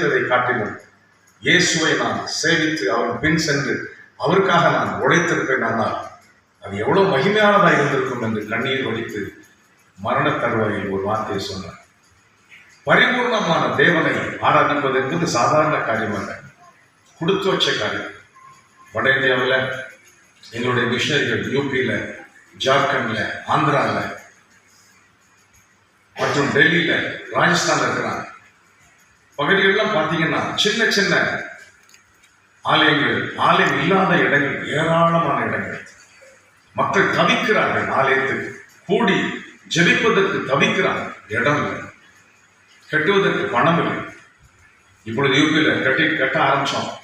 சேவித்ததை காட்டிலும் இயேசுவை நான் சேவித்து அவர் பின் சென்று அவருக்காக நான் உழைத்திருப்பேன் ஆனால் அது எவ்வளவு மகிமையானதாக இருந்திருக்கும் என்று கண்ணீர் வடித்து மரண தருவாயில் ஒரு வார்த்தையை சொன்னார். பரிபூர்ணமான தேவனை ஆராதிப்பது என்பது சாதாரண காரியம் அல்ல கொடுத்து வச்ச காரியம் வட இந்தியாவில் எங்களுடைய மிஷினரிகள் யூபியில் ஜார்க்கண்டில் ஆந்திராவில் மற்றும் டெல்லியில் ராஜஸ்தானில் இருக்கிறாங்க. பகுதிகளெல்லாம் பார்த்தீங்கன்னா சின்ன சின்ன ஆலயங்கள் ஆலயம் இல்லாத இடங்கள் ஏராளமான இடங்கள். மக்கள் தவிக்கிறார்கள் ஆலயத்துக்கு கூடி ஜெபிப்பதற்கு தவிக்கிறார்கள் இடம் இல்லை. கட்டுவதற்கு பணம் இல்லை. இப்பொழுது யூபியில் கட்டி கட்ட ஆரம்பித்தோம்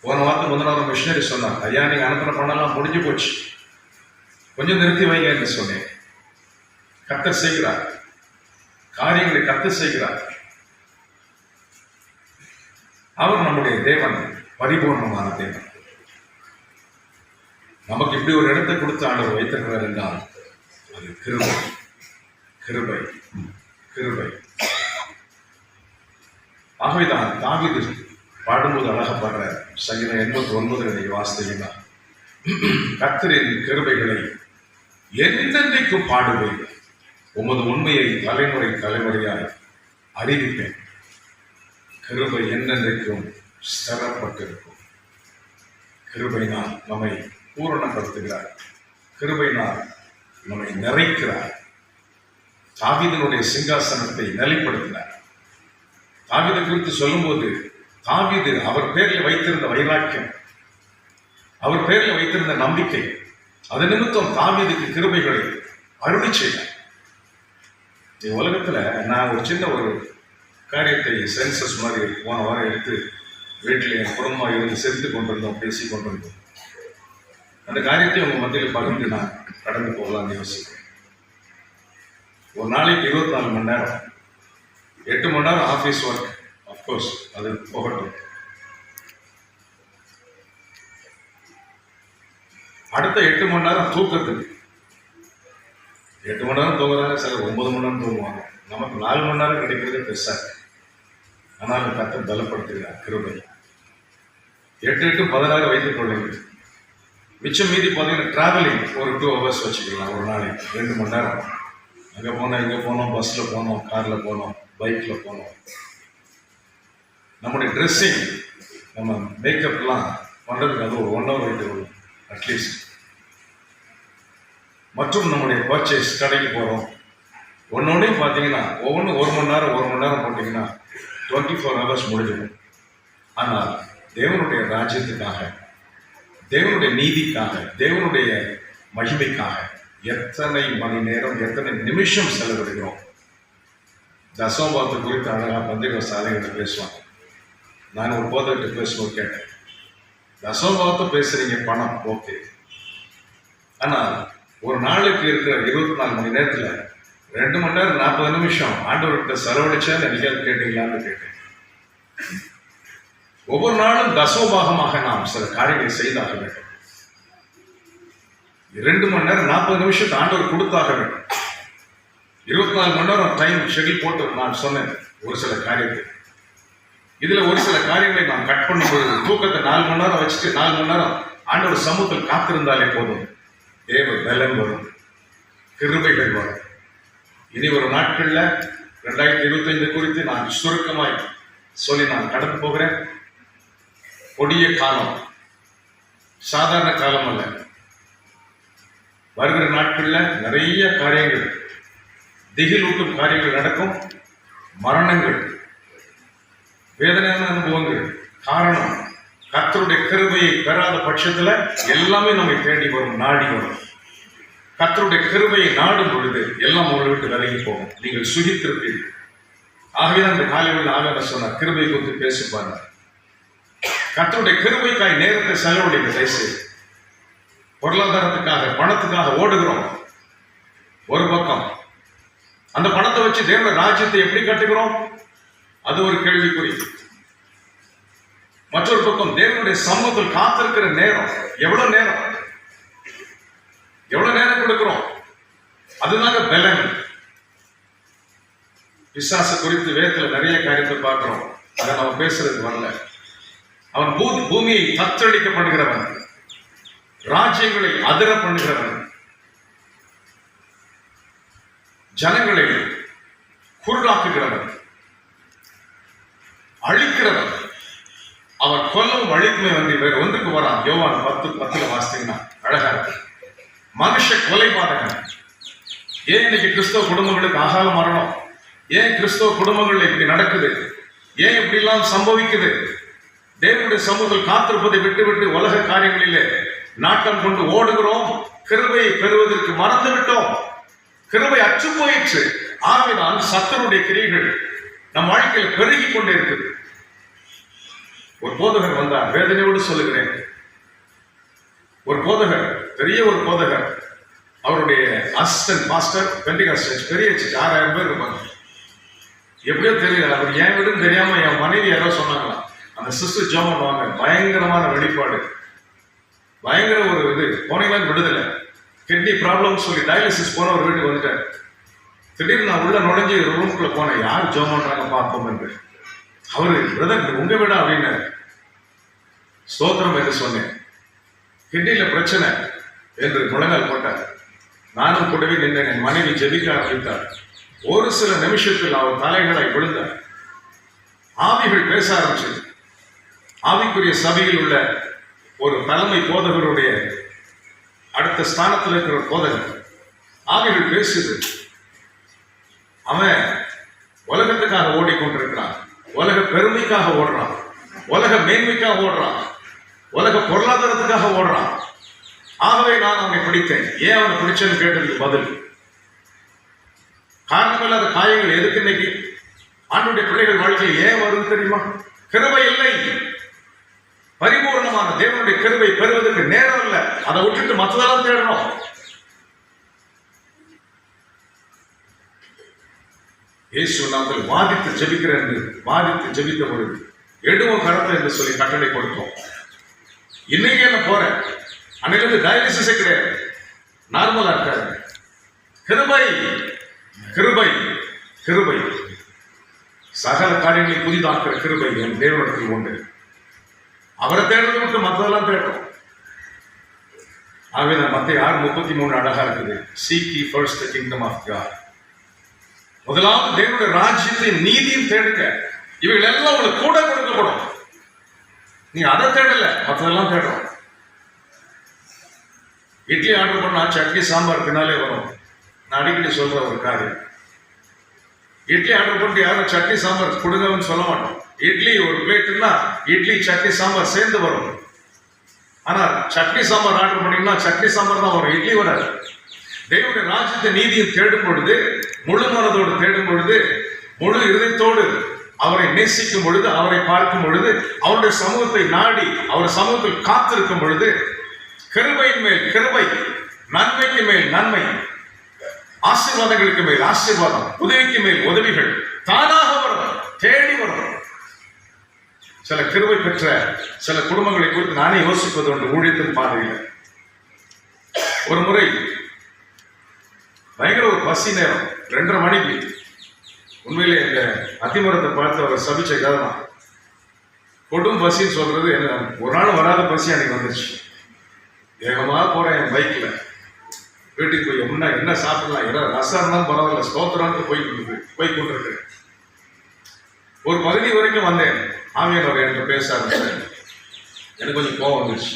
போன வாரத்து முதல் வாரம் மிஷினரி சொன்னார் ஐயா நீங்கள் அனுப்புகிற பணம்லாம் முடிஞ்சு போச்சு. கொஞ்சம் நிறுத்தி வைங்க என்று சொன்னேன். கத்த செய்கிறார். காரியங்களை கத்த செய்கிறார். அவர் நம்முடைய தேவன் பரிபூர்ணமான தேவன். நமக்கு இப்படி ஒரு இடத்தை கொடுத்து ஆண்டவர் வைத்திருக்கிறார் என்றால் அது கிருபை. கிருபை. கிருபை. ஆகவேதான் தாவீது பாடும்போது அழகா பாடுற சங்கீதம் எண்பத்தி ஒன்பது வாசித்தீங்கன்னா கர்த்தரின் கிருபைகளை என்றென்றைக்கும் பாடுவேன். உமது உண்மையை தலைமுறை தலைமுறையாய் அறிவிப்பேன். கிருபை என்னென்றைக்கும் ஸ்தரப்பட்டிருக்கும் கிருபைனால் நம்மை பூரணப்படுத்துகிறார். கிருபைனால் நம்மை நிறைக்கிறார். தாவிதனுடைய சிங்காசனத்தை நிலைப்படுத்தினார் தாவீதை குறித்து சொல்லும்போது தாவிது அவர் பேரில் வைத்திருந்த வைராக்கியம் அவர் பேரில் வைத்திருந்த நம்பிக்கை அது நிமித்தம் தாவிதுக்கு கிருபைகளை அருளி செய்தார். இந்த உலகத்துல நான் ஒரு சின்ன ஒரு காரியத்தை சென்சஸ் மாதிரி போன வாரம் எடுத்து வீட்டில் என் குடும்பமாக இருந்து செலுத்தி கொண்டிருந்தோம் பேசி கொண்டிருந்தோம். அந்த காரியத்தை உங்கள் மத்தியில் பகிர்ந்து நான் கடந்து போகலாம்னு யோசிக்கிறேன். ஒரு நாளைக்கு இருபத்தி நாலு மணி நேரம். எட்டு மணி நேரம் ஆஃபீஸ் ஒர்க் அஃப்கோர்ஸ் அது போகட்டும். அடுத்த எட்டு மணி நேரம் தூக்கத்துக்கு எட்டு மணி நேரம் தூங்குறாங்க சில ஒன்பது மணி நேரம் தூங்குவாங்க. நமக்கு நாலு மணி நேரம் கிடைக்கிறது பெருசாக இருக்குது ஆனால் கத்த பலப்படுத்துகிறார் கிருபை. எட்டு எட்டு பதினாறு வைத்துக் கொள்ளுங்கள். மிச்சம் மீதி பார்த்தீங்கன்னா டிராவலிங் ஒரு டூ ஹவர்ஸ் வச்சுக்கலாம் ஒரு நாளைக்கு ரெண்டு மணி நேரம். அங்கே போனோம் இங்கே போனோம் பஸ்ஸில் போனோம் காரில் போனோம் பைக்கில் போனோம். நம்முடைய ட்ரெஸ்ஸிங் நம்ம மேக்கப்லாம் பண்ணுறதுக்கு அது ஒரு ஒன் ஹவர் வைத்து கொள்ளும் அட்லீஸ்ட் மற்றும் நம்முடைய பர்ச்சேஸ் கடைக்கு போகிறோம் ஒன்றோடையும் பார்த்தீங்கன்னா ஒவ்வொன்றும் ஒரு மணி நேரம் ஒரு மணி நேரம் போட்டிங்கன்னா டுவெண்ட்டி ஃபோர் ஹவர்ஸ் முடிஞ்சிடும் ஆனால் தேவனுடைய ராஜ்யத்துக்காக தேவனுடைய நீதிக்காக தேவனுடைய மகிமைக்காக எத்தனை மணி நேரம் எத்தனை நிமிஷம் செலவிடுகிறோம்? தசோபாத்து குறித்து அழகாக பந்திர சாலைகளை பேசுவாங்க. நான் ஒரு போதர்கிட்ட பேசுவோம் கேட்டேன். தசோபாத்து பேசுறீங்க பணம் ஓகே. ஆனால் ஒரு நாளுக்கு இருக்கிற இருபத்தி நாலு மணி நேரத்தில் ரெண்டு மணி நேரம் நாற்பது நிமிஷம். ஆண்டவர்கிட்ட செலவழிச்சா என்னைக்காவது கேட்டீங்களான்னு கேட்டேன். ஒவ்வொரு நாளும் தசோபாகமாக நாம் சில காரியங்களை செய்தாக வேண்டும். ரெண்டு மணி நேரம் நாற்பது நிமிஷத்தை ஆண்டவர் கொடுத்தாக வேண்டும். இருபத்தி நாலு மணி நேரம் டைம் ஷெடியூல் போட்டு நான் சொன்னேன் ஒரு சில காரியத்தை. இதுல ஒரு சில காரியங்களை நாம் கட் பண்ணும்போது தூக்கத்தை நாலு மணி நேரம் வச்சுட்டு நாலு மணி நேரம் ஆண்டவர் சமூகத்தில் காத்திருந்தாலே போதும். தேவ பலன் வரும். கிருபைகள் வரும். இனி ஒரு நாட்கள்ல ரெண்டாயிரத்தி இருபத்தைந்து குறித்து நான் சுருக்கமாய் சொல்லி நான் கடந்து போகிறேன். கொடிய காலம் சாதாரண காலம் அல்ல. வருகிற நாட்கள்ல நிறைய காரியங்கள் திகிலூட்டும் காரியங்கள் நடக்கும். மரணங்கள் வேதனையான அனுபவங்கள் காரணம் கத்தருடைய கருவையை பெறாத பட்சத்தில் எல்லாமே நம்மை தேடி வரும் நாடி வரும் கத்தருடைய கிருமையை நாடும் பொழுது எல்லாம் உங்களை விட்டு விலகி போகும். நீங்கள் சுகித்திருப்பீர்கள். ஆகவே அந்த காலையில் ஆவேன சொன்னார் கிருபை குறித்து பேசிப்பாங்க கத்தருடைய கர்த்தருடைய கிருபைக்காய் நேரத்தை செலவழிங்க தயவுசெய்து. பொருளாதாரத்துக்காக பணத்துக்காக ஓடுகிறோம். ஒரு பக்கம் அந்த பணத்தை வச்சு தேவ ராஜ்யத்தை எப்படி கட்டுகிறோம்? அது ஒரு கேள்விக்குறி. மற்றொரு பக்கம் தேவனுடைய சமூகத்தில் காத்திருக்கிற நேரம் எவ்வளவு நேரம்? எவ்வளவு நேரம் கொடுக்கிறோம்? அதுதாங்க பலன். விசாச குறித்து வேதத்துல நிறைய காரியத்தை பார்க்கிறோம். அதை நம்ம பேசுறதுக்கு வரல. அவன் பூ பூமியை தத்தளிக்க பண்ணுகிறவன். ராஜ்யங்களை அதிர பண்ணுகிறவன். ஜனங்களை குருடாக்குகிறவன். அழிக்கிறவன். அவன் கொல்லவும் அழிக்குமே வந்து வேற ஒன்றுக்கு வரான் யோவான் பத்து பத்துல வாசித்தீங்கன்னா. அழகா இருக்கு. மனுஷ கொலை கொலைபாதகன். ஏன் இன்னைக்கு கிறிஸ்தவ குடும்பங்களுக்கு ஆகால மரணம்? ஏன் கிறிஸ்தவ குடும்பங்கள் இப்படி நடக்குது? ஏன் இப்படி எல்லாம் சம்பவிக்குது? தேவனுடைய சமூகத்தில் காத்திருப்பதை விட்டு விட்டு உலக காரியங்களிலே நாட்டம் கொண்டு ஓடுகிறோம். கிருபையை பெறுவதற்கு மறந்து விட்டோம் கிருபை அற்று போயிற்று. ஆகினால் சத்தனுடைய கிரியைகள் நம் வாழ்க்கையில் பெருகி கொண்டே இருக்குது. ஒரு போதகர் வந்தார். வேதனையோடு சொல்லுகிறேன். ஒரு போதகர் பெரிய ஒரு போதகர். அவருடைய அசிஸ்டன்ட் மாஸ்டர் பெண்டிகாஸ் பெரிய சர்ச் ஆறாயிரம் பேர் இருப்பாங்க. எப்படியோ தெரியல அவர் என் வீடுன்னு தெரியாம என் மனைவி யாரோ சொன்னாங்களாம் அந்த சிஸ்டர் ஜோம் பண்ணுவாங்க பயங்கரமான வெளிப்பாடு பயங்கர ஒரு இது போனீங்களா விடுதலை. கிட்னி ப்ராப்ளம் சொல்லி டயாலிசிஸ் போன ஒரு வீட்டுக்கு வந்துட்டார். திடீர்னு நான் உள்ள நுழைஞ்சு ரூம்குள்ள போனேன். யார் ஜோம் பண்றாங்க பார்ப்போம் என்று. அவரு பிரதர் உங்க வீடா? அப்படின்னு ஸ்தோத்திரம் என்று சொன்னேன். கிட்னியில பிரச்சனை என்று முழங்கால் போட்டார். நானும் கூடவே நின்றேன். என் மனைவி ஜெபிக்க ஆரம்பித்தார் ஒரு சில நிமிஷத்தில் அவர் தலைகளை விழுந்தார் ஆவிகள் பேச ஆரம்பிச்சது. ஆவிக்குரிய சபையில் உள்ள ஒரு தலைமை போதகருடைய அடுத்த ஸ்தானத்தில் இருக்கிற ஒரு போதகர். ஆவிகள் பேசுது அவன் உலகத்துக்காக ஓடிக்கொண்டிருக்கிறான். உலக பெருமைக்காக ஓடுறான். உலக மேன்மைக்காக ஓடுறான். உலக பொருளாதாரத்துக்காக ஓடுறான். ஆகவே நான் அவனை பிடித்தேன். ஏன் அவனை பிடிச்சேன்னு கேட்டதுக்கு பதில் காரணமில்லாத காயங்கள். எதுக்கு இன்னைக்கு? ஆண்டுடைய பிள்ளைகள் வாழ்க்கையில் ஏன் வருது தெரியுமா? கிருபை இல்லை. பரிபூர்ணமான தேவனுடைய கிருபை பெறுவதற்கு நேரம் இல்லை. அதை விட்டுட்டு மற்றதெல்லாம் தேடணும். இயேசு நாங்கள் வாதித்து ஜெபிக்கிறேன் என்று வாதித்து ஜெபித்த பொழுது எடுவோம் கரத்தை என்று சொல்லி கட்டளை கொடுத்தோம். இன்னைக்கு என்ன போறேன் அன்னைக்கு டயாலிசிஸே கிடையாது. நார்மலா இருக்காரு கிருபை கிருபை கிருபை. சகல காரியங்களை புதிதாக்குற கிருபை என் தேவனத்தில் உண்டு. அவரை தேடுறது மட்டும் மற்றதெல்லாம் தேடுறோம். ஆகவே நான் மத்திய ஆறு முப்பத்தி மூணு அழகா இருக்குது. Seek ye first kingdom of God முதலாவது தேவனுடைய ராஜ்யத்தையும் நீதியும் தேடுங்க. இவைகள் எல்லாம் உங்களுக்கு கூட கொடுக்கப்படும். நீ அதை தேடல மற்றதெல்லாம் தேடுறோம் இட்லி ஆர்டர் பண்ணா சட்னி சாம்பார் பின்னாலே வரும். நான் அடிக்கடி சொல்ற ஒரு காரியம். இட்லி ஆர்டர் பண்ணிட்டு யாரும் சட்னி சாம்பார் கொடுங்கன்னு சொல்ல மாட்டோம். இட்லி ஒரு பிளேட்டுன்னா இட்லி சட்னி சாம்பார் சேர்ந்து வரும். ஆனா சட்னி சாம்பார் ஆர்டர் பண்ணீங்கன்னா சட்னி சாம்பார் தான் வரும். இட்லி வராது. தேவனுடைய ராஜ்யத்தை நீதியும் தேடும் பொழுது முழு மனதோடு தேடும் பொழுது முழு இதயத்தோடு அவரை நேசிக்கும் பொழுது அவரை பார்க்கும் பொழுது அவருடைய சமூகத்தை நாடி அவர் சமூகத்தில் காத்திருக்கும் பொழுது கிருபையின் மேல் கிருபை நன்மைக்கு மேல் நன்மை ஆசீர்வாதங்களுக்கு மேல் ஆசீர்வாதம் உதவிக்கு மேல் உதவிகள் தானாக வரும் தேடி வரும். சில கிருபை பெற்ற சில குடும்பங்களை குறித்து நானே யோசிப்பது ஒன்று ஊழியத்தின் பார்வையில் ஒரு முறை பயங்கர ஒரு பசி நேரம் ரெண்டரை மணிக்கு உண்மையிலே இந்த அத்திமரத்தை பார்த்து அவரை சபிச்ச கதை தான் கொடும் பசின்னு சொல்றது என்ன? ஒரு நாள் வராத பசி அன்னைக்கு வந்துச்சு வேகமாக போறேன் என் பைக்கில் வீட்டுக்கு போய் முன்ன என்ன சாப்பிடலாம்? ஏன்னா ரசம் இருந்தாலும் பரவாயில்ல ஸ்தோத்திரம்னு போய் கொண்டு போய் கொண்டிருக்கு ஒரு பகுதி வரைக்கும் வந்தேன். ஆவியானவர் என்கிட்ட பேச ஆரம்பிச்சேன் எனக்கு கொஞ்சம் கோவம் வந்துச்சு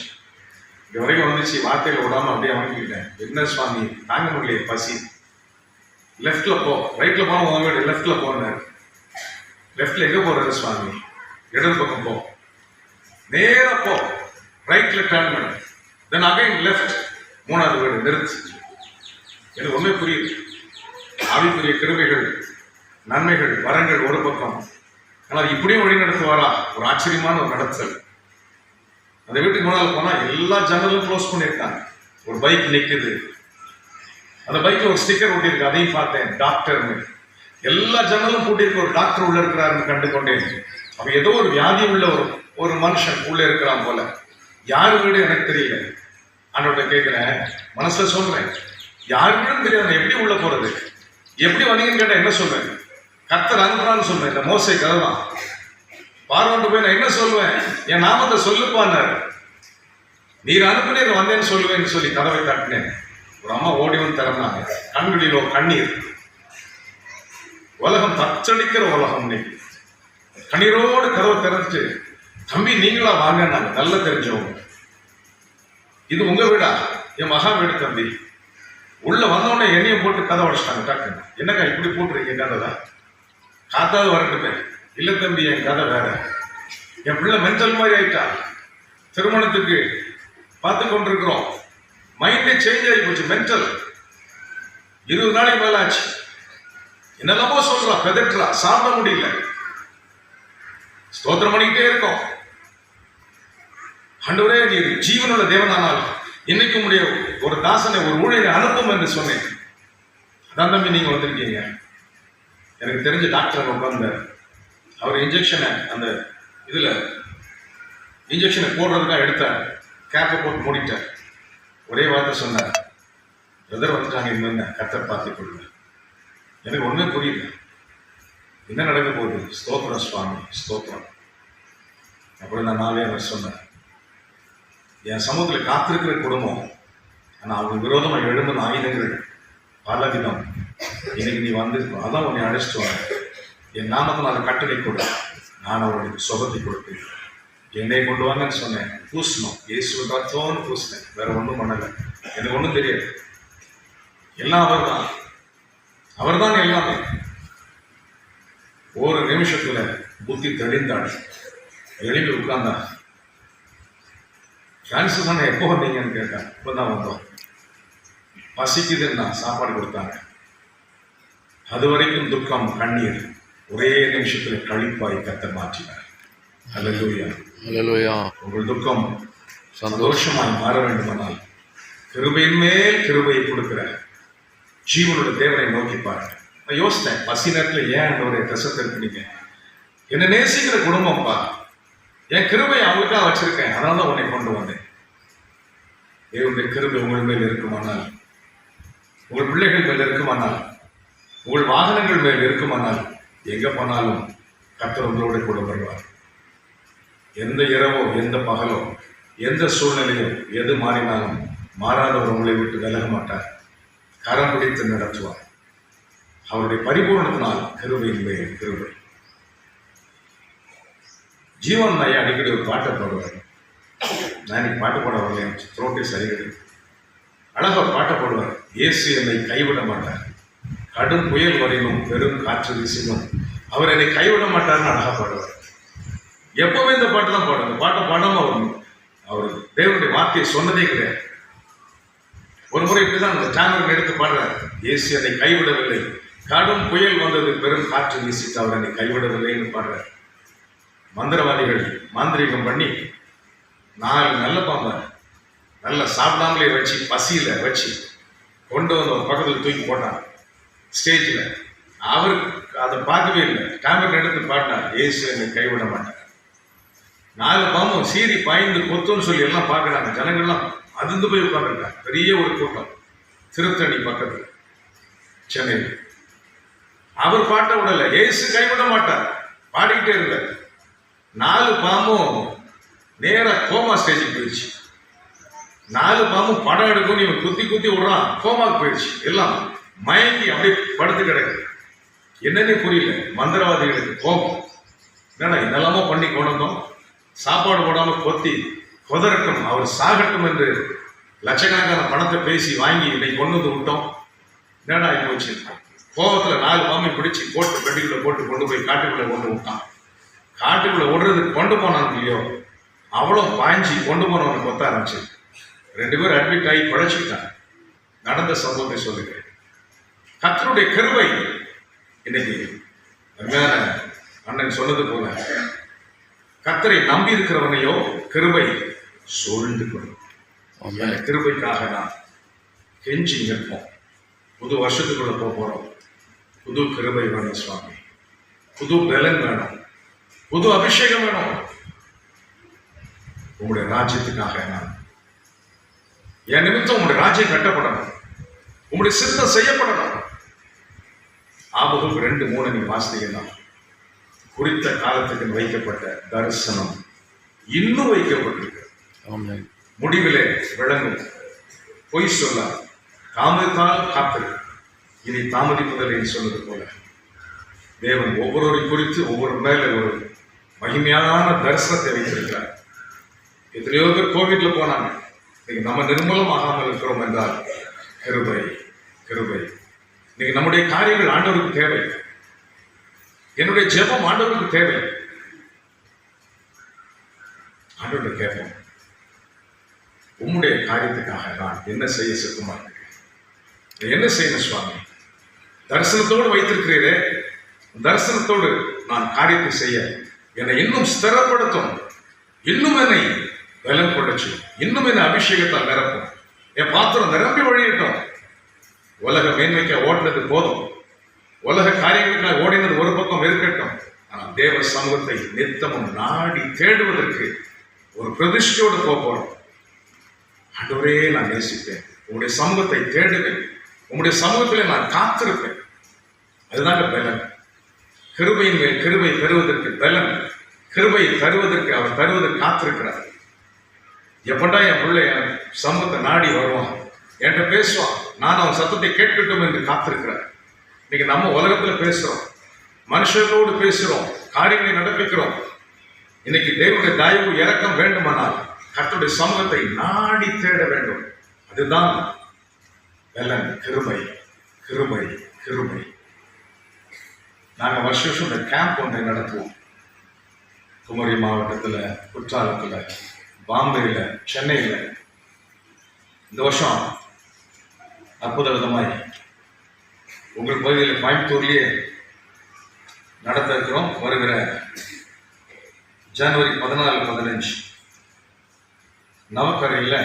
இது வரைக்கும் வந்துச்சு. வார்த்தையில் விடாம அப்படியே வாங்கிக்கிட்டேன் என்ன சுவாமி? தாங்க முடியல பசி. லெஃப்டில் போ. ரைட்டில் போன உங்க வீடு. லெஃப்டில் போனார் லெஃப்டில் எங்கே போகிறாரு சுவாமி? இடது பக்கம் போ. நேராக போ. ரைட்டில் டேர்ன் பண்ணு. தென் அகைன் லெஃப்ட் மூணாவது வீடு. நிறுத்து. எனக்கு ஒன்றே புரியுது ஆவிக்குரிய கிருமைகள் நன்மைகள் வரங்கள் ஒரு பக்கம். ஆனால் இப்படியும் வழி நடத்துவாரா? ஒரு ஆச்சரியமான ஒரு நடத்தல். அந்த வீட்டுக்கு முன்னால் போனால் எல்லா ஜன்னலும் க்ளோஸ் பண்ணியிருக்காங்க. ஒரு பைக் நிற்குது அந்த பைக்கில் ஒரு ஸ்டிக்கர் ஒட்டியிருக்கு அதையும் பார்த்தேன் டாக்டர்னு. எல்லா ஜன்னலும் பூட்டியிருக்கு ஒரு டாக்டர் உள்ள இருக்கிறாருன்னு கண்டு கொண்டேன் அவன் ஏதோ ஒரு வியாதி உள்ள ஒரு ஒரு மனுஷன் உள்ளே இருக்கிறான் போல. யார் வீடு எனக்கு தெரியல. ஆண்டோட கேட்குறேன் மனசில் சொல்றேன். யார் வீடும் தெரியாது எப்படி உள்ளே போகிறது எப்படி வந்தீங்கன்னு கேட்டால் என்ன சொல்றேன் கத்தர் அனுப்புறான்னு சொல்றேன் இந்த மோசை கதை தான் பார்வன்ட்டு போய் நான் என்ன சொல்லுவேன் என் நாமத்தை சொல்லுப்பான்னாரு. நீர் அனுப்பினீர் வந்தேன்னு சொல்லுவேன்னு சொல்லி கதவை தட்டினேன். ஒரு அம்மா ஓடி வந்து திறந்தாங்க. கண்களிலோ கண்ணீர். உலகம் தச்சடிக்கிற உலகம் இன்னைக்கு. கண்ணீரோடு கதவை திறந்துட்டு தம்பி நீங்களா வாங்க நாங்கள் நல்லா தெரிஞ்சவங்க. இது உங்க வீடா? என் மகா வீடு தம்பி. உள்ள வந்தோடனே எண்ணெயை போட்டு கதை உடைச்சிட்டாங்க டக்குன்னு. என்னக்கா இப்படி போட்டுருக்கீங்க கதை தான் காத்தாவது வரட்டுமே. இல்லை தம்பி என் கதை வேற. என் பிள்ளை மென்டல் மாதிரி ஆயிட்டா. திருமணத்துக்கு பார்த்து கொண்டிருக்கிறோம். மைண்டே சேஞ்ச் ஆகி போச்சு மென்டல் இருபது நாளைக்கு மேலே ஆச்சு என்னெல்லாமோ சொல்றா பெதற்றா சாப்பிட முடியல. ஸ்தோத்திரம் பண்ணிக்கிட்டே இருக்கோம். ஆண்டவரே நீர் ஜீவனுள்ள தேவனானால் இன்னைக்கு உடைய ஒரு தாசனை ஒரு ஊழியரை அனுப்பும் என்று சொன்னேன். அதான் தம்பி நீங்க வந்திருக்கீங்க. எனக்கு தெரிஞ்ச டாக்டர் உட்கார்ந்தார் அவர் இன்ஜெக்ஷனை அந்த இதுல இன்ஜெக்ஷனை போடுறதுக்காக எடுத்தார். கேப்பை போட்டு மூடிட்டார். ஒரே வார்த்தை சொன்னார். பிரதர் வந்துட்டாங்க இந்த கத்தர் பார்த்து கொள்ளுங்க எனக்கு ஒன்றுமே புரியல. என்ன நடக்க போகுது? ஸ்தோத்திரம் சுவாமி ஸ்தோத்திரம். அப்புறம் நான் நாளே அவர் சொன்னேன் என் சமூகத்தில் காத்திருக்கிற குடும்பம் ஆனால் அவங்க விரோதமாக எழும்பின ஆயுதங்கள் பலவிதம். இன்னைக்கு நீ வந்திருக்கோம் அதான் உன்னை அழைச்சிட்டு வரேன் என் நாமத்தில் அதை கட்டளை கொடு. நான் அவர்களுக்கு சுகத்தை கொடுப்பேன். என்னை கொண்டு வாங்கன்னு சொன்னேன். பூசணும். இயேசு ரத்தோன்னு பூசினேன். வேற ஒன்றும் பண்ணலை. எனக்கு ஒன்றும் தெரியாது. எல்லாம் அவர் தான் அவர் தான் எல்லாமே. ஒரு நிமிஷத்துல புத்தி தெளிந்தாள். எழுப்பி உட்கார்ந்தா பிரான்ஸ் தானே எப்போ வந்தீங்கன்னு கேட்டேன் இப்போ தான் வந்தோம். பசிக்குதுன்னா சாப்பாடு கொடுத்தாங்க. அது வரைக்கும் துக்கம் கண்ணீர் ஒரே நிமிஷத்துல கழிப்பாய் கத்த மாற்றினார். உங்கள் துக்கம் சந்தோஷம். சந்தோஷமாய் மாற வேண்டுமானால் கிருபையின் மேல் கிருபையை கொடுக்கிற ஜீவனோட தேவனை நோக்கி பாருங்க. நான் யோசித்தேன் பசி நேரத்தில் ஏன் ஆண்டவரை கசத்தை இருப்பீங்க என்னை நேசிக்கிற குடும்பம்ப்பா என் கிருபை அவங்களுக்காக வச்சிருக்கேன் அதனால தான் உன்னை கொண்டு வந்தேன். தேவனுடைய கிருபை உங்கள் மேல் இருக்குமானால் உங்கள் பிள்ளைகள் மேல் இருக்குமானால் உங்கள் வாகனங்கள் மேல் இருக்குமானால் எங்க போனாலும் கர்த்தர் உங்களோட கூட வருவார். எந்த இரவோ எந்த பகலோ எந்த சூழ்நிலையோ எது மாறினாலும் மாறாதவர் உங்களை விட்டு விலக மாட்டார். கரம் பிடித்து நடத்துவார். அவருடைய பரிபூர்ணத்தினால் கிருபையின் மேல் கிருபை. ஜீவன் நாய் அடிக்கடி ஒரு பாட்டை பாடுவார். நான் இன்னைக்கு பாட்டு பாட வரல எனக்கு த்ரோட்டே சரிகிறது அழகா பாட்டை பாடுவார். இயேசு என்னை கைவிட மாட்டார். கடும் புயல் வரையிலும் பெரும் காற்று வீசினும் அவர் என்னை கைவிட மாட்டார்னு அழகா பாடுவார். எப்பவுமே இந்த பாட்டு தான் பாடும் இந்த பாட்டை பாடாம அவர் அவர் தேவனுடைய வார்த்தையை சொன்னதே கிடையாது. ஒரு முறை இப்படிதான் அந்த சேனல் எடுத்து பாடுறார். இயேசு அதை கைவிடவில்லை. கடும் புயல் வந்தது. பெரும் காற்று வீசிட்டு அவர் என்னை கைவிடவில்லைன்னு பாடுறார். மந்திரவாதிகள் மாந்திரீகம் பண்ணி நாலு நல்ல பாம்பை நல்லா சாப்பிடாமலே வச்சு பசியில் வச்சு கொண்டு வந்து ஒரு பக்கத்தில் தூக்கி போட்டான் ஸ்டேஜில். அவர் அதை பார்க்கவே இல்லை. டேப்லெட் எடுத்து பாடினார். ஏசு என்னை கைவிட மாட்டார். நாலு பாம்பும் சீறி பாய்ந்து கொத்துன்னு சொல்லி எல்லாம் பார்க்குறாங்க ஜனங்கள்லாம் அதிர்ந்து போய் உட்காந்துருக்காங்க பெரிய ஒரு கூட்டம். திருத்தணி பக்கத்தில். சென்னையில். அவர் பாட்டை விடல. ஏசு கைவிட மாட்டார். பாடிக்கிட்டே இருந்தார். நாலு பாம்பும் நேராக கோமா ஸ்டேஜுக்கு போயிடுச்சு. நாலு பாம்பும் படம் எடுக்கும் இவன் குத்தி குத்தி விடுறான் கோமாக்கு போயிடுச்சு. எல்லாம் மயங்கி அப்படியே படுத்து கிடக்கு என்னன்னே புரியல. மந்திரவாதிகளுக்கு கோபம். என்னடா இதெல்லாமோ பண்ணி கொண்டு வந்தோம் சாப்பாடு போடாமல் கொத்தி கொதரட்டும் அவர் சாகட்டும் என்று லட்சக்கணக்கான பணத்தை பேசி வாங்கி இன்னைக்கு கொண்டு வந்து விட்டோம் என்னடா ஆகி போச்சு கோபத்தில் நாலு பாம்பை பிடிச்சி போட்டு வெட்டிக்குள்ளே போட்டு கொண்டு போய் காட்டுக்குள்ளே கொண்டு விட்டான். காட்டுக்குள்ளே விடுறதுக்கு கொண்டு போனான் இல்லையோ? அவ்வளோ பாய்ஞ்சி கொண்டு போனவனை கொத்த ஆரம்பிச்சு. ரெண்டு பேரும் அட்மிட் ஆகி பழச்சிக்கிட்டான் நடந்த சம்பவத்தை சொல்லுகிறேன் கத்தருடைய கருவை இன்னைக்கு அருமையான அண்ணன் சொன்னது போல கத்தரை நம்பி இருக்கிறவனையோ கிருபை சூழ்ந்து கொள்ளும் கிருபைக்காக நான் கெஞ்சி நிற்போம். புது வருஷத்துக்குள்ள போக போறோம். புது கிருபை வேணும் சுவாமி. புது பலன் வேணும். புது அபிஷேகம் வேணும். உங்களுடைய ராஜ்யத்துக்காக நான். என் நிமித்தம் உங்களுடைய ராஜ்யம் கட்டப்படணும். உங்களுடைய சித்தம் செய்யப்படணும். ஆபகம் ரெண்டு மூணு நீங்க வாசித்தீங்கன்னா குறித்த காலத்துக்கு வைக்கப்பட்ட தரிசனம் இன்னும் வைக்கப்பட்டிருக்கு. முடிவிலே விளங்கும். பொய் சொல்ல தாமதித்தால் காத்திரு. இனி தாமதிப்பதில்லை சொன்னது போல. தேவன் ஒவ்வொருவரை குறித்து ஒவ்வொரு மேல ஒரு மகிமையான தரிசனத்தை வைத்திருக்கிறார். எத்தனையோ பேர் கோவிட்ல போனாங்க. இன்னைக்கு நம்ம நிர்மலம் ஆகாமல் இருக்கிறோம் என்றால் கிருபை கிருபை. இன்னைக்கு நம்முடைய காரியங்கள் ஆண்டவருக்கு தேவை. என்னுடைய ஜெபம் ஆண்டவருக்கு தேவை. ஆண்டவருடைய கேட்போம். உம்முடைய காரியத்துக்காக நான் என்ன செய்ய சித்தமா இருக்கிறேன்? என்ன செய்யணும் சுவாமி? தரிசனத்தோடு வைத்திருக்கிறீரே. தரிசனத்தோடு நான் காரியத்தை செய்ய என்னை இன்னும் ஸ்திரப்படுத்தும். இன்னும் என்னை பலம் கொள்ளச்சு இன்னும் என்னை அபிஷேகத்தால் நிரப்பும். என் பாத்திரம் நிரம்பி வழியிட்டோம். உலக மேன்மைக்க ஓடினது போதும். உலக காரியங்களுக்காக ஓடினது ஒரு பக்கம் இருக்கட்டும். ஆனால் தேவ சமூகத்தை நித்தமும் நாடி தேடுவதற்கு ஒரு பிரதிஷ்டையோடு போகணும் போறோம். ஆண்டவரே நான் நேசிப்பேன். உங்களுடைய சமூகத்தை தேடுவேன். உங்களுடைய சமூகத்தில் நான் காத்திருப்பேன். அதுதாங்க பலன். கிருபையின் மேல் கிருபை பெறுவதற்கு பலன். கிருபையை தருவதற்கு அவர் தருவதற்கு காத்திருக்கிறார். எப்படா என் பிள்ளை என் சமூகத்தை நாடி வருவான்? என்கிட்ட பேசுவான். நான் அவன் சத்தத்தை கேட்கட்டும் என்று காத்திருக்கிறார். இன்னைக்கு நம்ம உலகத்துல பேசுறோம். மனுஷர்களோடு பேசுறோம். காரியங்களை நடப்பிக்கிறோம். இன்னைக்கு தேவனுடைய தயவு இறக்கம் வேண்டுமானால் கர்த்தருடைய சமூகத்தை நாடி தேட வேண்டும். அதுதான் வெள்ளன் கிருமை கிருமை கிருமை நாங்கள் வருஷ வருஷம் இந்த கேம்ப் ஒன்றை நடத்துவோம். குமரி மாவட்டத்தில் குற்றாலத்தில் பாம்பேயில் சென்னையில். இந்த வருஷம் அற்புத விதமாய் உங்கள் பகுதியில் கோயம்புத்தூர்லேயே நடத்த இருக்கிறோம் வருகிற ஜனவரி பதினாலு பதினஞ்சு நவக்கரையில்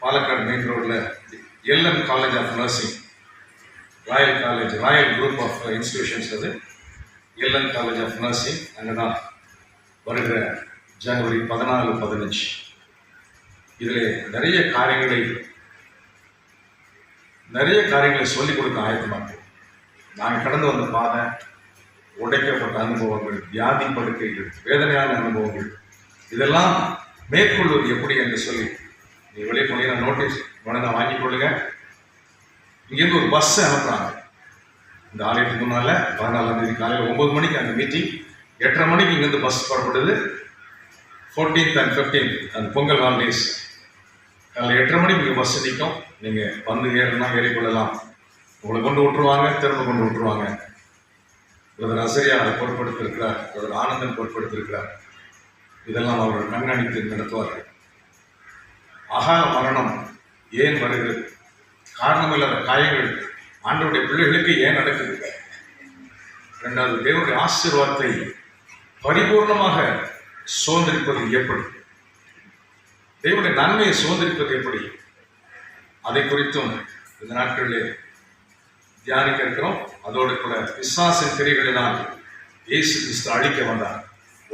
பாலக்காடு மெயின் ரோட்டில் LM college of nursing royal college royal group of institutions அது. எல்என் காலேஜ் ஆஃப் நர்சிங் அங்கே தான் வருகிற ஜனவரி பதினாலு பதினஞ்சு இதில் நிறைய காரியங்களை நிறைய காரியங்களை சொல்லிக் கொடுக்க ஆயத்தமாக நாங்கள் கடந்து வந்த பாதை உடைக்கப்பட்ட அனுபவங்கள் வியாதி படுக்கைகள் வேதனையான அனுபவங்கள் இதெல்லாம் மேற்கொள்வது எப்படி என்று சொல்லி நீ வெளியே போனீங்கன்னா நோட்டீஸ் உடனே வாங்கிக் கொள்ளுங்க. இங்கேருந்து ஒரு பஸ் அனுப்புகிறாங்க இந்த ஆலயத்துக்கு முன்னால் பதினாலாம் தேதி காலையில் ஒம்பது மணிக்கு அந்த மீட்டிங் எட்டரை மணிக்கு இங்கேருந்து பஸ் புறப்படுது ஃபோர்டீன்த் அண்ட் ஃபிஃப்டீன்த் அந்த பொங்கல் ஹாலிடேஸ் காலையில் எட்டரை மணிக்கு இங்கே பஸ் நிற்கும். நீங்கள் வந்து ஏறலாம் ஏறிக்கொள்ளலாம். உங்களை கொண்டு விட்டுருவாங்க திரும்ப கொண்டு விட்டுருவாங்க. பிரதர் அசரியா அதை பொருட்படுத்திருக்கிறார் பிரதர் ஆனந்தன் பொருட்படுத்திருக்கிறார் இதெல்லாம் அவர்கள் கண்காணித்து நடத்துவார்கள். அகா மரணம் ஏன் வருகிறது? காரணமில்லாத காயங்கள் ஆண்டவருடைய பிள்ளைகளுக்கு ஏன் நடக்குது? ரெண்டாவது தேவனுடைய ஆசீர்வாதத்தை பரிபூர்ணமாக சுதந்திரிப்பது எப்படி? தேவனுடைய நன்மையை சுதந்திரிப்பது எப்படி? அதை குறித்தும் இந்த நாட்களிலே தியானிக்க இருக்கிறோம் அதோடு கூட விசுவாசின் கிரிகளினால் இயேசு கிறிஸ்து அழிக்க வந்தார்.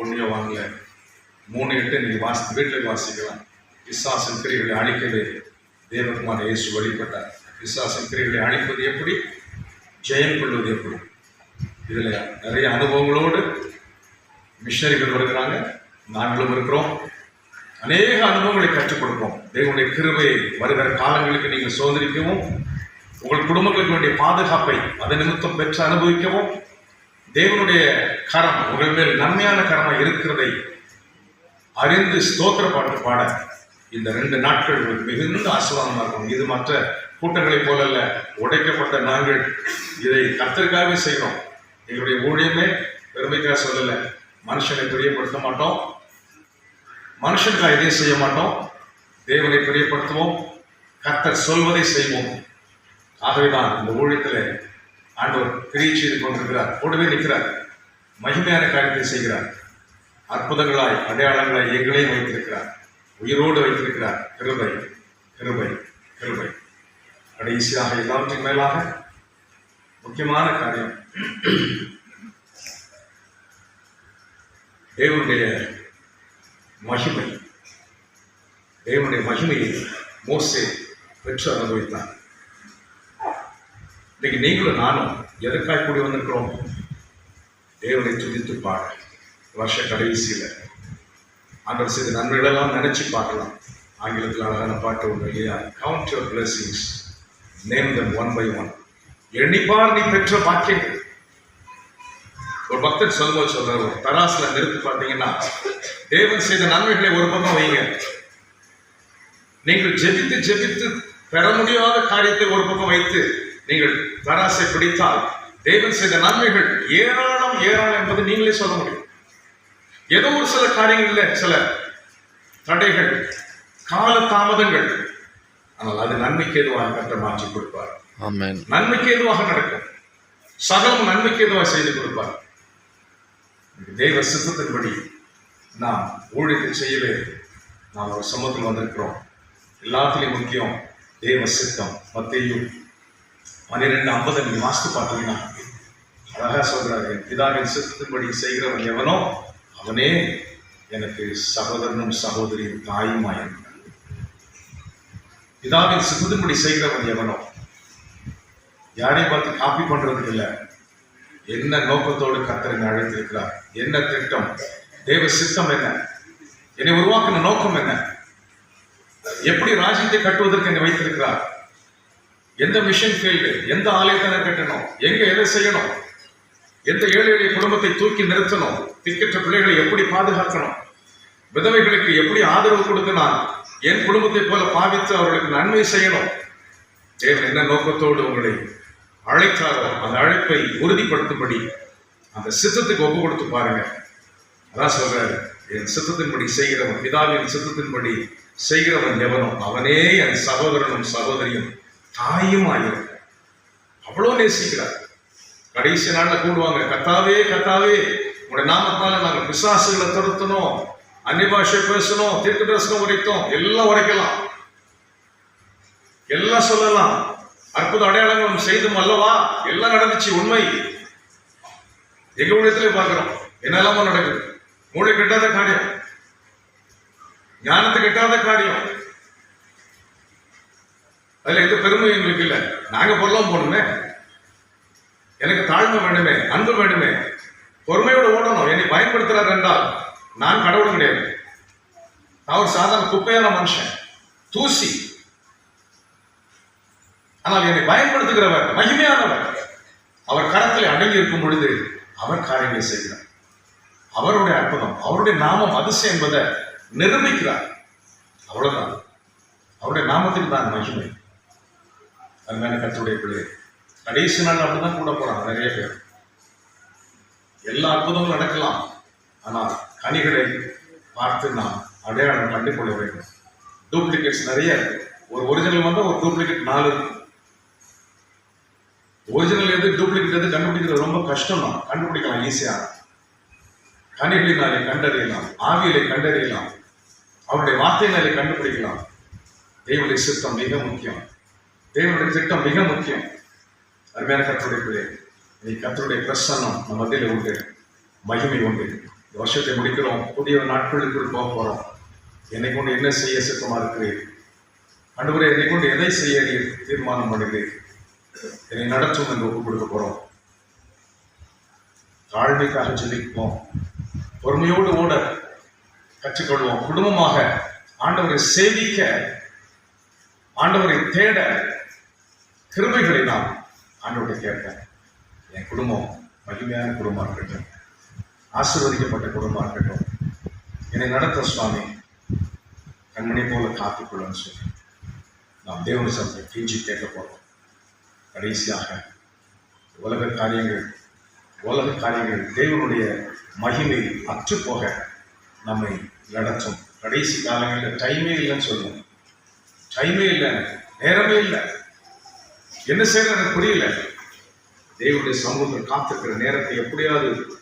ஒன்றியோ வாங்கல மூணு எட்டு நீங்கள் வாசி வீட்டில் வாசிக்கலாம். விசுவாசின் கிரிகளை அழிக்கவே தேவகுமார் இயேசு வழிபட்டார். விசுவாசின் கிரிகளை அழிப்பது எப்படி? ஜெயம் கொள்வது எப்படி? இதில் நிறைய அனுபவங்களோடு மிஷனரிகள் வருகிறாங்க. நாங்களும் இருக்கிறோம். அநேக அனுபவங்களை கற்றுக் கொடுப்போம். தேவனுடைய கிருவை வருகிற காலங்களுக்கு நீங்கள் சோதரிக்கவும் உங்கள் குடும்பங்களுக்கு வேண்டிய பாதுகாப்பை அதை நிமித்தம் பெற்று அனுபவிக்கவும். தேவனுடைய கரம் உங்கள் மேல் நன்மையான கரமாக இருக்கிறதை அறிந்து ஸ்தோத்திர பாட்டு பாட இந்த ரெண்டு நாட்கள் மிகுந்த ஆசீர்வாதமாக இருக்கும். இது மற்ற கூட்டங்களைப் போலல்ல உடைக்கப்பட்ட நாங்கள் இதை கத்திற்காகவே செய்கிறோம். எங்களுடைய ஊழியமே பெருமைக்காக சொல்லலை மனுஷனை பிரியப்படுத்த மாட்டோம். மனுஷனுக்காக எதையும் செய்ய மாட்டோம். தேவனை பிரியப்படுத்துவோம். கத்தர் சொல்வதை செய்வோம். ஆகவேதான் இந்த ஊழியத்தில் ஆண்டவர் கிரியை செய்து கொண்டிருக்கிறார். கூடவே நிற்கிறார். மகிமையான காரியத்தை செய்கிறார். அற்புதங்களாய் அடையாளங்களாய் எங்களையும் வைத்திருக்கிறார். உயிரோடு வைத்திருக்கிறார். கிருபை கிருபை கிருபை. கடைசியாக எல்லாவற்றின் மேலாக முக்கியமான காரியம். தேவனுடைய மகிமை. தேவனுடைய மகிமையை மோசே பெற்று அனுபவித்தான். இன்னைக்கு நீங்களும் நானும் எதற்காக கூடி வந்திருக்கிறோம்? தேவனை துதித்து பாட வருஷ கடைசியில் ஆண்டவர் செய்த நன்மைகளெல்லாம் நினைச்சு பார்க்கலாம். ஆங்கிலத்தில் அழகான பாட்டு ஒன்று இல்லையா? Count your blessings name them one by one எண்ணிப்பார் நீ பெற்ற பாக்கியங்கள். ஒரு பக்தர் சொல்லும்போது சொல்றாரு ஒரு தராசில் நிறுத்தி பார்த்தீங்கன்னா தேவன் செய்த நன்மைகளை ஒரு பக்கம் வைங்க. நீங்கள் ஜெபித்து ஜெபித்து பெற முடியாத காரியத்தை ஒரு பக்கம் வைத்து நீங்கள் தராசை பிடித்தால் தேவன் செய்த நன்மைகள் ஏராளம் ஏராளம் என்பது நீங்களே சொல்ல முடியும். ஏதோ ஒரு சில காரியங்கள்ல சில தடைகள் கால தாமதங்கள். ஆனால் அது நன்மைக்கு எதுவாக கற்ற மாற்றி கொடுப்பார். நன்மைக்கு எதுவாக நடக்கும். சகலம் நன்மைக்கு எதுவாக செய்து கொடுப்பார். தெய்வ சித்தத்தின்படி நாம் ஊழியத்தை செய்யவே நாம் ஒரு சமூகத்தில் வந்திருக்கிறோம். எல்லாத்துலேயும் முக்கியம் தெய்வ சித்தம் மத்தையும் பன்னிரெண்டு ஐம்பது நீங்கள் வாசித்து பார்த்தீங்கன்னா அழகா சொல்றாரு பிதாவின் சித்தத்தின்படி செய்கிறவன் எவனோ அவனே எனக்கு சகோதரனும் சகோதரியும் தாயுமாய் பிதாவின் சித்தத்தின்படி செய்கிறவன் எவனோ. யாரையும் பார்த்து காப்பி பண்றதுக்கு இல்லை. என்ன நோக்கத்தோடு கத்தரங்க அழைத்திருக்கிறார்? என்ன திட்டம்? தேவ சித்தம் என்ன? என்னை உருவாக்கின நோக்கம் என்ன? எப்படி ராஜ்யத்தை கட்டுவதற்கு என்னை வைத்திருக்கிறார்? எந்த மிஷின் ஃபீல்டு எந்த ஆலயத்தினை கட்டணும்? எங்க எதை செய்யணும்? எந்த ஏழை எளிய குடும்பத்தை தூக்கி நிறுத்தணும்? திக்கற்ற பிள்ளைகளை எப்படி பாதுகாக்கணும்? விதவைகளுக்கு எப்படி ஆதரவு கொடுத்து நான் என் குடும்பத்தை போல பாவித்து அவர்களுக்கு நன்மை செய்யணும்? தேவன் என்ன நோக்கத்தோடு உங்களை அழைத்தாரோ அந்த அழைப்பை உறுதிப்படுத்தும்படி அந்த சித்தத்துக்கு ஒப்பு கொடுத்து பாருங்க. அதான் சொல்றாரு என் சித்தத்தின்படி செய்கிறவன் பிதாவின் சித்தத்தின்படி செய்கிறவன் எவனும் அவனே என் சகோதரனும் சகோதரியும். தாயும் ஆகிறார் அவ்வளோ நேசிக்கிறார். கடைசி நாளில் கூடுவாங்க கத்தாவே கத்தாவே உடைய நாமத்தால நாங்கள் பிசாசுகளை துரத்தணும் அந்நிய பாஷை பேசணும் தீர்க்க தரிசனம் உரைத்தோம் எல்லாம் உரைக்கலாம். எல்லாம் சொல்லலாம். அற்புத அடையாளங்களும் செய்தும் அல்லவா? எல்லாம் நடந்துச்சு உண்மை. எங்க ஊழியத்திலே பார்க்கிறோம். என்னெல்லாமோ நடக்குது. மூளை கெட்டாத காரியம். ஞானத்தை கெட்டாத காரியம். அதுல எந்த பெருமையும் எங்களுக்கு இல்லை. நாங்க பொருளாம் போகணுமே எனக்கு தாழ்மை வேண்டுமே அன்பு வேண்டுமே. பொறுமையோடு ஓடணும். என்னை பயன்படுத்துறார் என்றால் நான் கடவுள் கிடையாது. நான் ஒரு சாதாரண குப்பையான மனுஷன். தூசி. ஆனால் என்னை பயன்படுத்துகிறவர் மகிமையானவர். அவர் கரத்தில் அடங்கி இருக்கும் பொழுது அவர் காரியங்களை செய்கிறார். அவருடைய அற்புதம் அவருடைய நாமம் அதிசயம் என்பதை நிரூபிக்கிறார். அவ்வளவுதான். அவருடைய நாமத்துக்கு தான் மகிமை. அருமையான கற்றுடைய பிள்ளை. கடைசி நாள் அப்படிதான் கூட போறாங்க நிறைய பேர். எல்லா அற்புதங்களும் நடக்கலாம். ஆனால் கனிகளை பார்த்து நாம் அடையாளம் கண்டுகொள்ள வேண்டும். டூப்ளிகேட்ஸ் நிறைய இருக்கு. ஒரு ஒரிஜினல் வந்தால் ஒரு டூப்ளிகேட் நாலு இருக்கு. ஒரிஜினல் எது டூப்ளிகேட் எது கண்டுபிடிக்கிறது ரொம்ப கஷ்டம் தான். கண்டுபிடிக்கலாம் ஈஸியா கனிகளினாலே கண்டறியலாம். ஆவியிலே கண்டறியலாம். அவருடைய வார்த்தையினாலே கண்டுபிடிக்கலாம். தேவனுடைய சித்தம் மிக முக்கியம். தேவனுடைய திட்டம் மிக முக்கியம். அருமையான கத்தருடைய பிள்ளை நீ கத்தருடைய பிரசன்னம் நம்ம மத்தியில் உண்டு மகிமை உண்டு. இந்த வருஷத்தை முடிக்கிறோம் புதிய நாட்களுக்குள் போக போகிறோம் என்னை கொண்டு என்ன செய்ய சித்தமா இருக்கிறீர்? அன்றுவரே என்னை கொண்டு எதை செய்ய நீர் தீர்மானம் பண்ணுகிறீர்? என்னை நடத்தும் என்று ஒப்புக் கொடுக்க போகிறோம் தாழ்மைக்காக ஜெபிப்போம். பொறுமையோடு ஓட கற்றுக்கொள்வோம். குடும்பமாக ஆண்டவரை சேவிக்க ஆண்டவரை தேட கிருமைகளை நான் ஆண்டவரை கேட்பேன். என் குடும்பம் மகிமையான குடும்பமாக இருக்கட்டும். ஆசீர்வதிக்கப்பட்ட குடும்பமாக இருக்கட்டும். என்னை நடத்த சுவாமி கண்மணி போல காத்துக்கொள்ளன்னு சொல்லி நாம் தேவன சபை கீஞ்சி கேட்க போகிறோம் கடைசியாக உலக காரியங்கள் உலக காரியங்கள் தேவனுடைய மகிமை அற்றுப்போக போக நம்மை நடத்தும். கடைசி காலங்களில் டைமே இல்லைன்னு சொல்லுவோம். டைமே இல்லை நேரமே இல்லை. என்ன செய்யறது எனக்கு புரியல. தேவனுடைய சமூகத்தில் காத்திருக்கிற நேரத்தை எப்படியாவது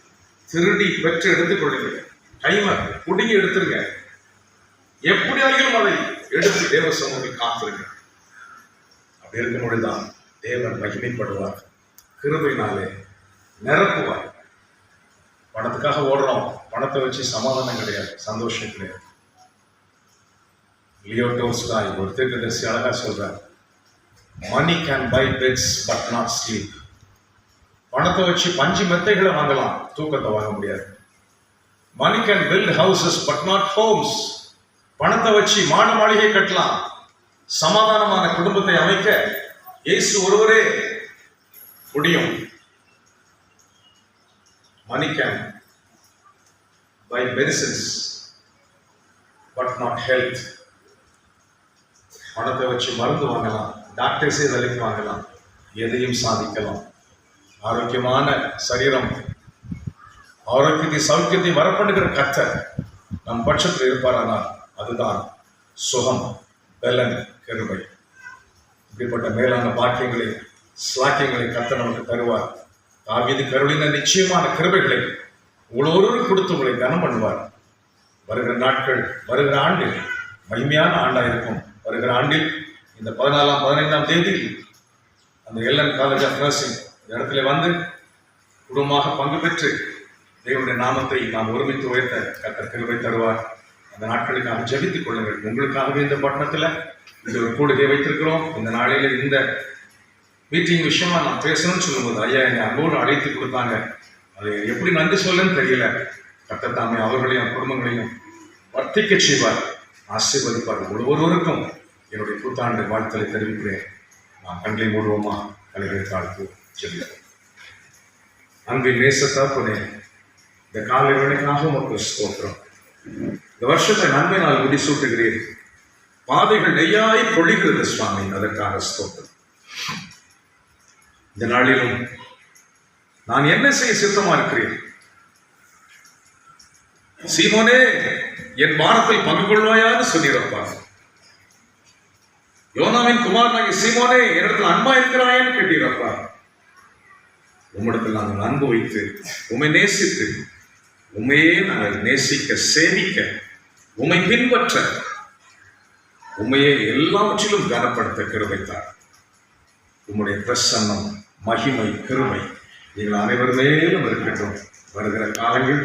திருடி பெற்று எடுத்துக்கொள்ளுங்க டைமை புடுங்கி எடுத்துருங்க. எப்படியாகிலும் அதை எடுத்து தேவ சமூகத்தில் காத்திருங்க. அப்படி இருக்கும் பொழுதுதான் தேவன் மகிமைப்படுவார். கிருபையினாலே நிரப்புவார். பணத்துக்காக ஓடுறோம். பணத்தை வச்சு சமாதானம் கிடையாது. சந்தோஷம் கிடையாது. லியோ டோல்ஸ்டாய் ஒரு தீர்க்கதரிசி அழகா சொல்றார். Money can buy beds but not sleep பணத்தை வச்சு பஞ்சு மெத்தைகளை வாங்கலாம். தூக்கத்தை வாங்க முடியாது. Money can build houses but not homes பணத்தை வச்சு மாட மாளிகை கட்டலாம். சமாதானமான குடும்பத்தை அமைக்க இயேசு ஒருவரே முடியும். Money can buy medicines but not health பணத்தை வச்சு மருந்து வாங்கலாம் டாக்டர்ஸே விலைக்கு வாங்கலாம் எதையும் சாதிக்கலாம். ஆரோக்கியமான சரீரம் ஆரோக்கியத்தை சௌக்கியத்தை வரப்படுகிற கத்தர் நம் பட்சத்தில் இருப்பாரானால் அதுதான் சுகம் பலன் கருவை இப்படிப்பட்ட மேலான பாக்கியங்களை ஸ்லாக்கியங்களை கத்த நமக்கு தருவார். தாவீது கருளின நிச்சயமான கிருபைகளை ஒவ்வொருவரும் கொடுத்து உங்களை கனம் பண்ணுவார் வருகிற நாட்கள் வருகிற ஆண்டு மகிமையான ஆண்டாக இருக்கும் வருகிற ஆண்டில் இந்த பதினாலாம் பதினைந்தாம் தேதி அந்த எல்என் காலேஜ் ஆஃப் நர்சிங் இந்த இடத்துல வந்து குடும்பமாக பங்கு பெற்று தேவனுடைய நாமத்தை நாம் ஒருமித்து உயர்த்த கத்தர் கிருபை தருவார். அந்த நாட்களுக்காக ஜபித்துக் கொள்ளுங்கள். உங்களுக்காகவே இந்த பட்டணத்தில் இந்த ஒரு கூடுகை வைத்திருக்கிறோம். இந்த நாளையில் இந்த மீட்டிங் விஷயமா நான் பேசணும்னு சொல்லும்போது ஐயா என்னை அன்போடு அழைத்து கொடுத்தாங்க. அது எப்படி நன்றி சொல்லுன்னு தெரியல. கத்தத்தாமே அவர்களையும் குடும்பங்களையும் வர்த்திக்க செய்வார். ஆசீர்வதிப்பார்கள். ஒவ்வொருவருக்கும் என்னுடைய புத்தாண்டு வாழ்த்தலை தெரிவிக்கிறேன். நான் கண்களை மூடுவோமா? கலைகளை தாழ்த்து செல்கிறோம் அன்பின் நேச இந்த காலை வேலைக்காக உமக்கு ஸ்தோத்திரம். இந்த வருஷத்தை நன்மை நாள் முடிசூட்டுகிறேன் பாதைகள் நெய்யாய் பொழிகிறது சுவாமி அதற்காக ஸ்தோத்திரம். இந்த நாளிலும் நான் என்ன செய்ய சித்தமா இருக்கிறேன்? சீமோனே என் பாரத்தில் பங்கு கொள்வாயான்னு சொல்லியிருப்பா யோனாவின் குமாரனாகி சீமோனே என்னிடத்தில் அன்பா இருக்கிறாயன்னு கேட்டீரப்பா உம்மிடத்தில் நாங்கள் அன்பு வைத்து உமை நேசித்து உமையே நாங்கள் நேசிக்க சேமிக்க உம்மை பின்பற்ற உமையை எல்லாவற்றிலும் கனப்படுத்த கிருமைத்தார் உம்முடைய பிரசன்னம் மகிமை கிருமை எங்கள் அனைவர் மேலும் இருக்கட்டும். வருகிற காலங்கள்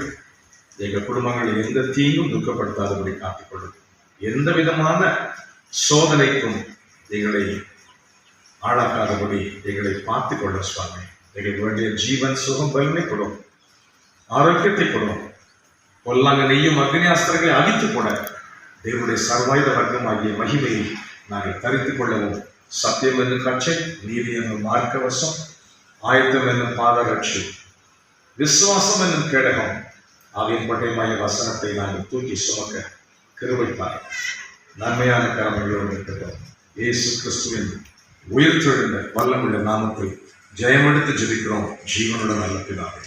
எங்கள் குடும்பங்கள் எந்த தீங்கும் துக்கப்படுத்தாதபடி காத்துக்கொள்ளும். எந்த விதமான சோதனைக்கும் எங்களை ஆளாக்காதபடி எங்களை பார்த்துக் கொள்ள சுவாமி. எங்களுக்கு வேண்டிய ஜீவன் சுகம் வலிமை கொடும் ஆரோக்கியத்தை கொடும் பொல்லாங்க நெய்யும் அக்னியாஸ்திரங்களை அழித்து போட தேவனுடைய சர்வாயுத வர்க்கம் ஆகிய மகிமையை நாங்கள் தரித்துக் கொள்ளவும். சத்தியம் என்னும் கட்சை நீதி என்னும் மார்க்கவசம் ஆயத்தம் என்னும் பாதரட்சி விசுவாசம் என்னும் கேடகம் ஆகியப்பட்டயமாய வசனத்தை நாங்கள் தூக்கி சுமக்க கிருவைப்பார் நன்மையான கடமைகளோடு இருக்கிறோம் இயேசு கிறிஸ்துவின் உயிர்த்தெழுந்த வல்லமுள்ள நாமத்தில் ஜெயமெடுத்து ஜெபிக்கிறோம். ஜீவனுடன் நல்ல பிதாவே.